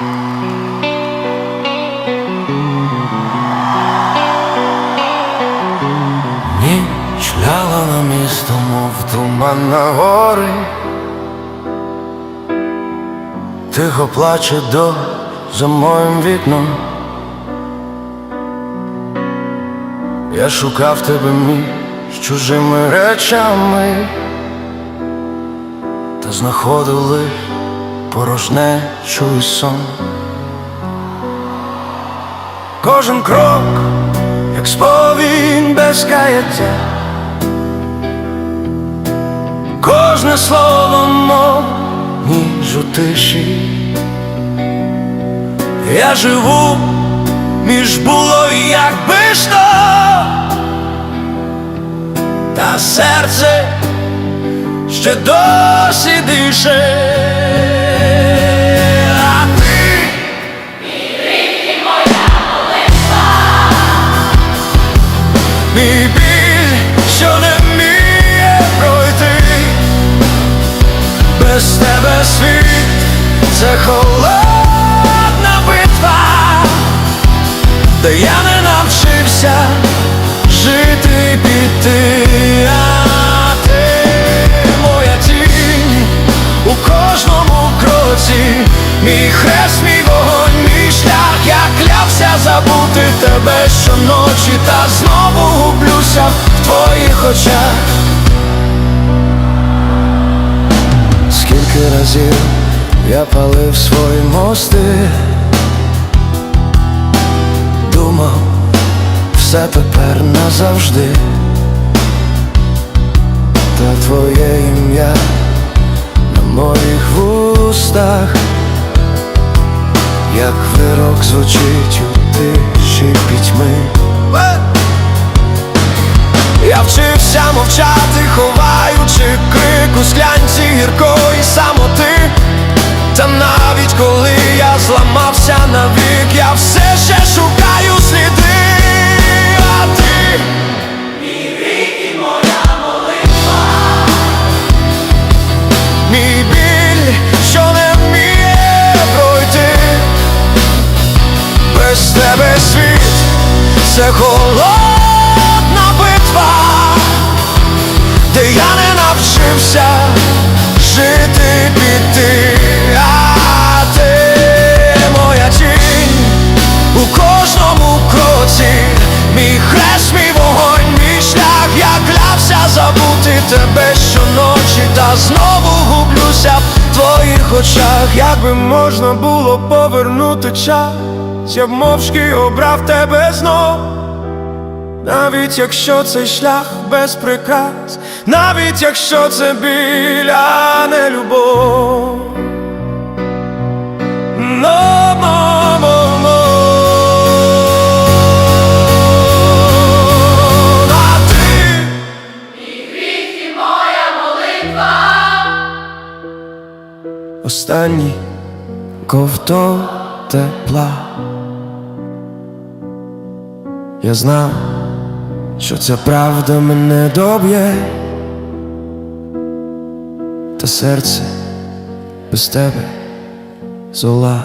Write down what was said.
Ніч на місто, мов туман на гори, тихо плаче до за моїм вікном. Я шукав тебе між чужими речами, та знаходив лиш порожнечу і сон. Кожен крок, як сповінь без каяття, кожне слово мов ніж у тиші. Я живу між було і якби ж та серце ще досі дише. Мій біль, що не вміє пройти, без тебе світ це холодна битва, де я не навчився жити піти, ти моя тінь у кожному кроці, мій хрест, мій вогонь, шлях, я клявся забути тебе щоночі, та знову гублюся в твоїх очах. Скільки разів я палив свої мости, думав, все тепер назавжди, та твоє ім'я на моїх вустах, як вирок звучить у тиші пітьми. Я вчився мовчати, ховаючи крик у склянці гіркої самоти. Та навіть коли я зламався навік, я все це холодна битва, де я не навчився жити піти, а ти моя тінь у кожному кроці, мій хрест, мій вогонь, мій шлях, я клявся забути тебе щоночі, та знову гублюся в твоїх очах, якби можна було повернути час, я б мовчки обрав тебе знов. Навіть якщо цей шлях без прикрас, навіть якщо це біль, а не любов. Но, но, но. А ти Останній ковток тепла. Я знав, що ця правда мене доб'є, та серце без тебе зола.